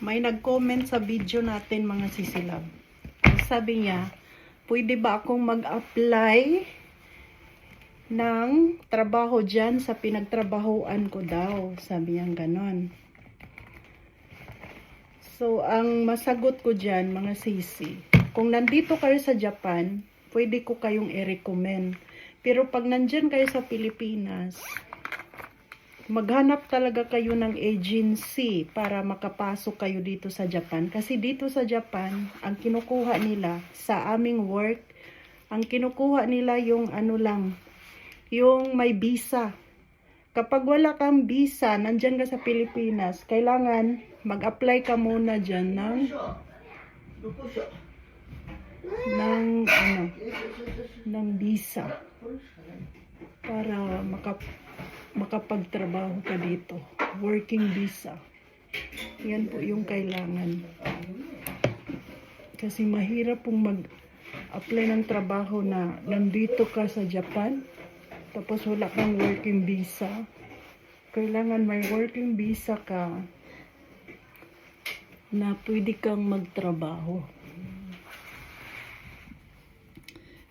May nag-comment sa video natin mga sisilab. Sabi niya, pwede ba akong mag-apply ng trabaho dyan sa pinagtrabahoan ko daw? Sabi niya ganon. So, ang masagot ko dyan, mga sisi, kung nandito kayo sa Japan, pwede ko kayong i-recommend. Pero pag nandyan kayo sa Pilipinas, maghanap talaga kayo ng agency para makapasok kayo dito sa Japan. Kasi dito sa Japan, ang kinukuha nila sa aming work, ang kinukuha nila yung ano lang, yung may visa. Kapag wala kang visa, nandyan ka sa Pilipinas, kailangan mag-apply ka muna dyan ng ng ano ng visa para makap makapagtrabaho ka dito. Working visa. Yan po yung kailangan. Kasi mahirap pong mag-apply ng trabaho na nandito ka sa Japan, tapos wala kang working visa. Kailangan may working visa ka na pwede kang magtrabaho.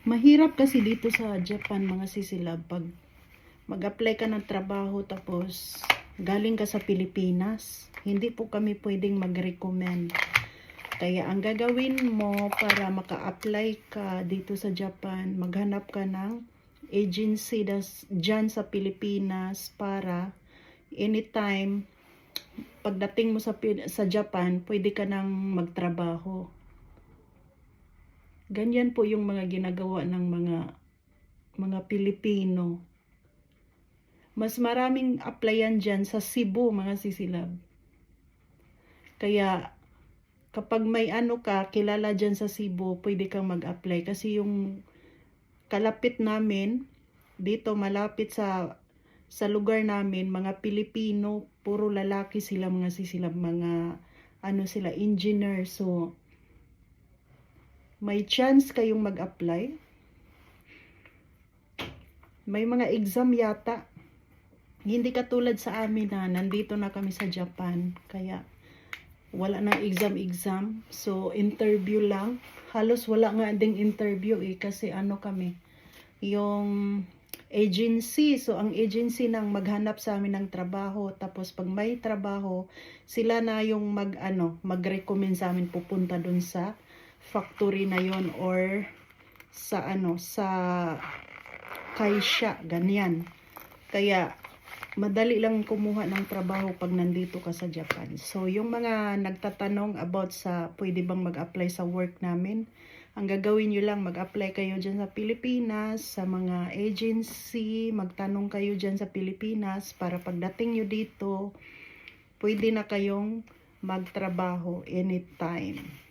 Mahirap kasi dito sa Japan mga sisilab pag mag-apply ka ng trabaho tapos galing ka sa Pilipinas, hindi po kami pwedeng mag-recommend. Kaya ang gagawin mo para maka-apply ka dito sa Japan, maghanap ka ng agency das, dyan sa Pilipinas para anytime pagdating mo sa, sa Japan, pwede ka nang magtrabaho. Ganyan po yung mga ginagawa ng mga mga Pilipino. Mas maraming applyan dyan sa Cebu, mga sisilab. Kaya, kapag may ano ka, kilala dyan sa Cebu, pwede kang mag-apply. Kasi yung kalapit namin, dito malapit sa sa lugar namin, mga Pilipino, puro lalaki sila, mga sisilab, mga ano sila, engineer. So, may chance kayong mag-apply. May mga exam yata. Hindi katulad sa amin na nandito na kami sa Japan. Kaya wala nang exam-exam. So, interview lang. Halos wala nga ding interview eh. Kasi ano kami, yung agency. So, ang agency nang maghanap sa amin ng trabaho. Tapos, pag may trabaho, sila na yung mag, ano, mag-recommend sa amin pupunta dun sa factory na yon or sa ano, sa kaisya, ganyan. Kaya, madali lang kumuha ng trabaho pag nandito ka sa Japan. So, yung mga nagtatanong about sa pwede bang mag-apply sa work namin, ang gagawin nyo lang, mag-apply kayo dyan sa Pilipinas, sa mga agency, magtanong kayo dyan sa Pilipinas para pagdating nyo dito, pwede na kayong magtrabaho anytime.